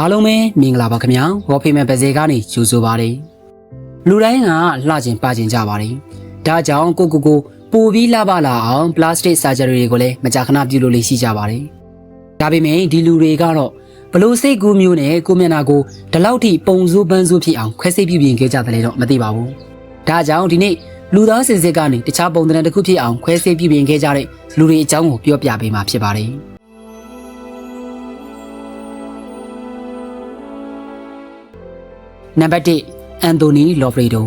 အားလုံးပဲမင်္ဂလာပါခင်ဗျာဝေါ်ဖေမန်ပဇေကနေကြိုဆိုပါရစေလူတိုင်းကလှကျင်ပါကျင်ကြပါတယ်ဒါကြောင့်ကိုကိုကိုပိုပြီးလှပလာအောင်ပလတ်စတစ်ဆာဂျရီတွေကိုလည်းမကြာခဏပြုလုပ်လို့ရှိကြပါတယ်ဒါပေမဲ့ဒီလူတွေကတော့ဘလို့စိတ်ကူးမျိုးနဲ့ကိုမျက်နှာကိုဒီလောက်ထိပုံစိုးပန်းစိုးဖြစ်အောင်ခွဲစိတ်ပြုပြင်ခဲ့ကြတယ်လေတော့မသိပါဘူးဒါကြောင့်ဒီနေ့လူသားစင်စစ်ကနေတခြားပုံသဏ္ဍာန်တစ်ခုဖြစ်အောင်ခွဲစိတ်ပြုပြင်ခဲ့ကြတဲ့လူတွေအကြောင်းကိုပြောပြပေးမှာဖြစ်ပါတယ် နံပါတ်1အန်တိုနီလော်ဖရီဒို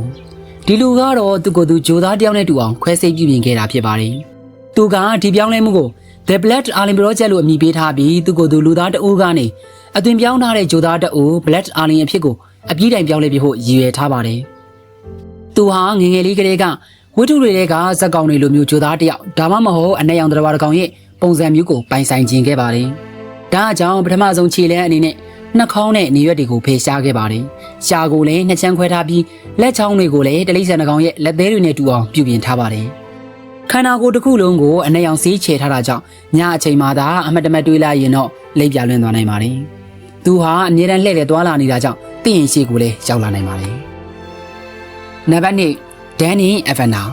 ဒီလူကတော့သူကိုယ်သူဂျိုသားတယောက်နဲ့တူအောင်ခွဲစိတ်ပြုပြင်ခဲ့တာဖြစ်ပါတယ်သူကဒီပြောင်းလဲမှုကို The Black Alien Project လို့အမည်ပေးထားပြီးသူကိုယ်သူလူသားတအူးကနေအသွင်ပြောင်းထားတဲ့ဂျိုသားတအူး Black Alien အဖြစ်ကိုအပြည့်တိုင်ပြောင်းလဲပြဖို့ရည်ရွယ်ထားပါတယ်သူဟာငယ်ငယ်လေးကလေးကဝိတုတွေကဇက်ကောင်တွေလိုမျိုးဂျိုသားတယောက်ဒါမှမဟုတ်အနက်ရောင်တစ်ပါးတစ်ကောင်ရဲ့ပုံစံမျိုးကိုပိုင်ဆိုင်ခြင်းခဲ့ပါတယ်ဒါအကြောင်းပထမဆုံးခြေလဲအနေနဲ့ နှာခေါင်းနဲ့နေရွက်တွေကိုဖေရှားခဲ့ပါတယ်။ရှာကိုလည်းနှစ်ချမ်းခွဲထားပြီးလက်ချောင်းတွေကိုလည်းတလိမ့်ဆန်နှကောင်ရဲ့လက်သေးတွေနဲ့တူအောင်ပြုပြင်ထားပါတယ်။ခန္ဓာကိုယ်တစ်ခုလုံးကိုအနက်ရောင်စီးချေထားတာကြောင့်ညအချိန်မှသာအမတ်တမတ်တွေးလိုက်ရင်တော့လိပ်ပြလွင်သွားနိုင်ပါတယ်။သူဟာအမြဲတမ်းလှည့်လည်သွားလာနေတာကြောင့်သိရင်ရှိကိုလည်းရောက်လာနိုင်ပါတယ်။နံပါတ်1ဒန်နီအဗန်နာ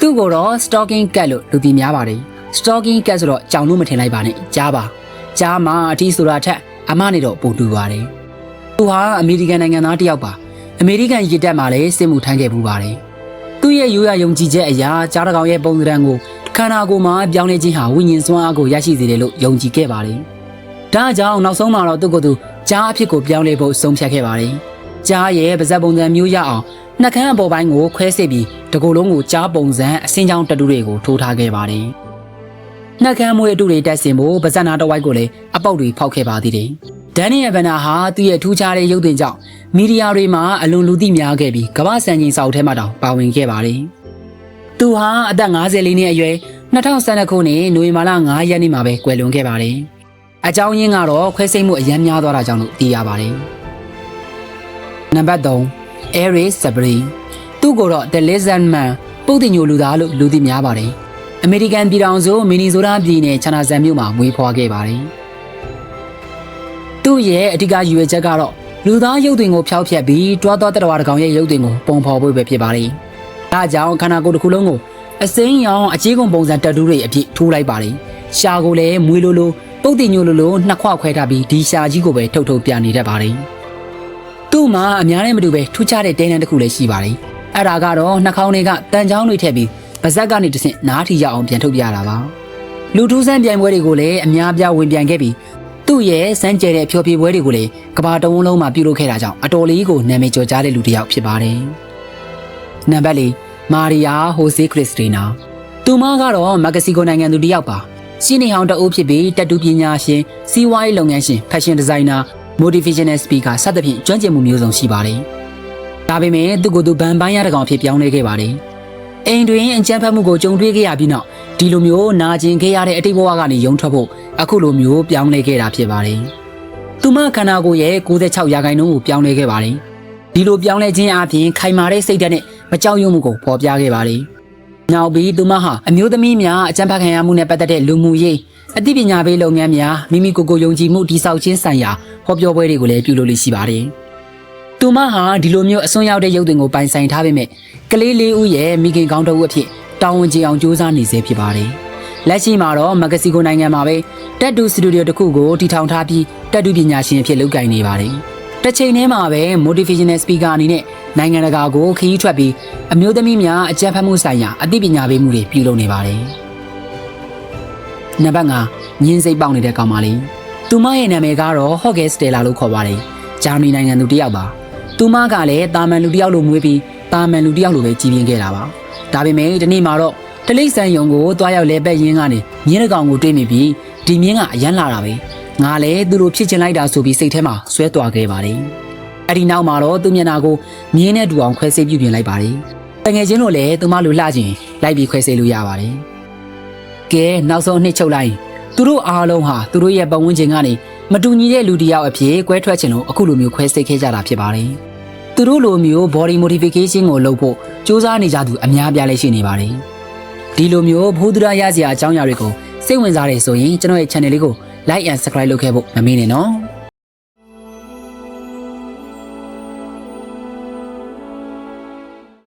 သူ့ကိုတော့ stalking cat လို့လူသိများပါတယ်။ stalking cat ဆိုတော့ကြောင်လို့မထင်လိုက်ပါနဲ့ကြားပါ။ကြားမှာအထီးဆိုတာထက် အမနဲ့တော့ပုံတူပါတယ်။သူဟာအမေရိကန်နိုင်ငံသားတစ်ယောက်ပါ။အမေရိကန်ရစ်တက်မှာလည်းစစ်မှုထမ်းခဲ့ပူပါတယ်။သူ့ရဲ့ရိုးရာယုံကြည်ချက်အရာကြားတကောင်ရဲ့ပုံစံကိုခန္ဓာကိုယ်မှာပြောင်းလဲခြင်းဟာဝိညာဉ်စွမ်းအားကိုရရှိစေတယ်လို့ယုံကြည်ခဲ့ပါတယ်။ဒါကြောင့်နောက်ဆုံးမှာတော့သူ့ကိုယ်သူကြားအဖြစ်ကိုပြောင်းလဲဖို့ဆုံးဖြတ်ခဲ့ပါတယ်။ကြားရဲ့ပါဇက်ပုံစံမျိုးရအောင်နှက်ခမ်းအပေါ်ပိုင်းကိုခွဲစစ်ပြီးတကူလုံးကိုကြားပုံစံအစင်းချောင်းတတူတွေကိုထိုးထားခဲ့ပါတယ်။ နှက်ခမ်းမွေးအတူတွေတက်ဆင်ဖို့ပါဇက်နာတစ်ဝိုက်ကိုလည်းအပေါက်တွေဖောက်ခဲ့ပါသေးတယ်။ဒန်နီယယ်ဗန်နာဟာသူ့ရဲ့ထူးခြားတဲ့ရုပ်သွင်းကြောင့်မီဒီယာတွေမှာအလွန်လူသိများခဲ့ပြီးကမ္ဘာစံချိန်စာအုပ်ထဲမှာတောင်ပါဝင်ခဲ့ပါတယ်။သူဟာအသက်54နှစ်အရွယ်2012ခုနှစ်နိုဝင်ဘာလ9ရက်နေ့မှာပဲကွယ်လွန်ခဲ့ပါတယ်။အကြောင်းရင်းကတော့ခွဲစိတ်မှုအယမ်းများသွားတာကြောင့်လို့သိရပါတယ်။နံပါတ်3 Aries Sabri သူ့ကိုတော့ The Lizard Man ပုတ်တင်ညိုလူသားလို့လူသိများပါတယ်။ အမေရိကန်ပြည်ထောင်စုမီနီဆိုရာပြည်နယ်ချာနာဇန်မြို့မှာမွေးဖွားခဲ့ပါတယ်။သူ့ရဲ့အဓိကရည်ရွယ်ချက်ကတော့လူသားရုပ်သွင်းကိုဖျောက်ဖျက်ပြီးတွားသွားတဲ့တော်တစ်ကောင်ရဲ့ရုပ်သွင်းကိုပုံဖော်ဖို့ပဲဖြစ်ပါတယ်။ဒါကြောင့်ခန္ဓာကိုယ်တစ်ခုလုံးကိုအစိမ်းရောင်အခြေကုန်ပုံစံတက်တူးတွေအပြည့်ထိုးလိုက်ပါတယ်။ရှာကိုလည်းမွေးလိုလိုပုတ်တင်ညိုလိုလိုနှစ်ခွခွဲထားပြီးဒီရှာကြီးကိုပဲထုတ်ထုတ်ပြနေတတ်ပါတယ်။သူ့မှာအများနဲ့မတူပဲထူးခြားတဲ့တဲနန်းတစ်ခုလည်းရှိပါတယ်။အဲ့ဒါကတော့နှာခေါင်းတွေကတန်ချောင်းတွေထည့်ပြီး ပါဇက်ကနေတဆင့်နားထီရအောင်ပြန်ထုတ်ပြတာပါ။လူထူးဆန်းပြိုင်ပွဲတွေကိုလည်းအများပြားဝင်ပြိုင်ခဲ့ပြီးသူ့ရဲ့စမ်းကြဲတဲ့ဖျော်ဖြေပွဲတွေကိုလည်းကဘာတဝန်းလုံးမှာပြုလုပ်ခဲ့တာကြောင့်အတော်လေးကိုနာမည်ကျော်ကြားတဲ့လူတစ်ယောက်ဖြစ်ပါတယ်။နံပါတ်၄မာရီယာဟိုဆေးခရစ်စတီနာသူမကတော့မက္ကဆီကိုနိုင်ငံသူတစ်ယောက်ပါ။ရှင်းနေဟောင်းတအုပ်ဖြစ်ပြီးတက်တူပညာရှင်စီးပွားရေးလုပ်ငန်းရှင်ဖက်ရှင်ဒီဇိုင်နာ motivational speaker စသဖြင့်ကျွမ်းကျင်မှုမျိုးစုံရှိပါတယ်။ဒါပေမဲ့သူ့ကိုယ်သူဗန်ပိုင်းရတကောင်ဖြစ်ပြောင်းလဲခဲ့ပါတယ်။ အိမ်တွင်အကြမ်းဖက်မှုကိုကြုံတွေ့ခဲ့ရပြီးနောက်ဒီလိုမျိုးနာကျင်ခဲ့ရတဲ့အတိတ်ဘဝကနေရုံထွက်ဖို့အခုလိုမျိုးပြောင်းလဲခဲ့တာဖြစ်ပါတယ်။သူမခန္ဓာကိုယ်ရဲ့96ရာခိုင်နှုန်းကိုပြောင်းလဲခဲ့ပါတယ်။ဒီလိုပြောင်းလဲခြင်းအပြင်ခိုင်မာတဲ့စိတ်ဓာတ်နဲ့မကြောက်ရွံ့မှုကိုဖော်ပြခဲ့ပါတယ်။နောက်ပြီးသူမဟာအမျိုးသမီးများအကြမ်းဖက်ခံရမှုနဲ့ပတ်သက်တဲ့လူမှုရေးအသိပညာပေးလုပ်ငန်းများမိမိကိုယ်ကိုယ်ယုံကြည်မှုတည်ဆောက်ခြင်းဆိုင်ရာဟောပြောပွဲတွေကိုလည်းပြုလုပ်လို့ရှိပါတယ်။ သူမဟာဒီလိုမျိုးအစွန်းရောက်တဲ့ရုပ်သွင်းကိုပိုင်ဆိုင်ထားပေမဲ့ကလေးလေးဦးရဲ့မိခင်ကောင်းတစ်ဦးအဖြစ်တောင်းဝန်ကျအောင်စူးစမ်းနေစေဖြစ်ပါတယ်။လက်ရှိမှာတော့မက္ကဆီကိုနိုင်ငံမှာပဲတက်တူစတူဒီယိုတစ်ခုကိုတည်ထောင်ထားပြီးတက်တူပညာရှင်အဖြစ်လုပ်ကိုင်နေပါတယ်။တစ်ချိန်တည်းမှာပဲ motivational speaker အနေနဲ့နိုင်ငံတကာကိုခရီးထွက်ပြီးအမျိုးသမီးများအကြံဖတ်မှုဆိုင်ရာအသိပညာပေးမှုတွေပြုလုပ်နေပါတယ်။နံပါတ်5ညင်းစိတ်ပေါက်နေတဲ့ကောင်မလေး။သူမရဲ့နာမည်ကတော့ Hogge Stella လို့ခေါ်ပါတယ်။ဂျာမနီနိုင်ငံသူတစ်ယောက်ပါ။ သူမကလည်းတာမန်လူတစ်ယောက်လိုမွေးပြီးတာမန်လူတစ်ယောက်လိုပဲကြီးပြင်းခဲ့တာပါ။ဒါပေမဲ့ဒီနေ့မှာတော့တလိษံယုံကိုတွားရောက်လဲပက်ရင်းကနေမြင်းတကောင်ကိုတွေးမိပြီးဒီမြင်းကအရန်လာတာပဲငါလည်းသူတို့ဖြစ်ချင်လိုက်တာဆိုပြီးစိတ်ထဲမှာဆွဲသွားခဲ့ပါတယ်အဲ့ဒီနောက်မှာတော့သူမျက်နှာကိုမြင်းနဲ့တူအောင်ခွဲစိတ်ပြုပြင်လိုက်ပါတယ်တငယ်ချင်းတို့လည်းသူမလိုလှချင်းလိုက်ပြီးခွဲစိတ်လို့ရပါတယ်ကဲနောက်ဆုံးနှစ်ချုပ်လိုက်သူတို့အားလုံးဟာသူတို့ရဲ့ပတ်ဝန်းကျင်ကနေမတူညီတဲ့လူတစ်ယောက်အဖြစ်ကွဲထွက်ချင်လို့အခုလိုမျိုးခွဲစိတ်ခဲ့ကြတာဖြစ်ပါတယ် သူတို့လိုမျိုး body modification ကိုလုပ်ဖို့စူးစမ်းနေကြသူအများပြားလည်းရှိနေပါတယ်ဒီလိုမျိုးဘုဒ္ဓရာရစရာအကြောင်းအရာတွေကိုစိတ်ဝင်စားတယ်ဆိုရင်ကျွန်တော်ရဲ့ channel လေးကို like and subscribe လုပ်ခဲ့ဖို့မမေ့နဲ့နော်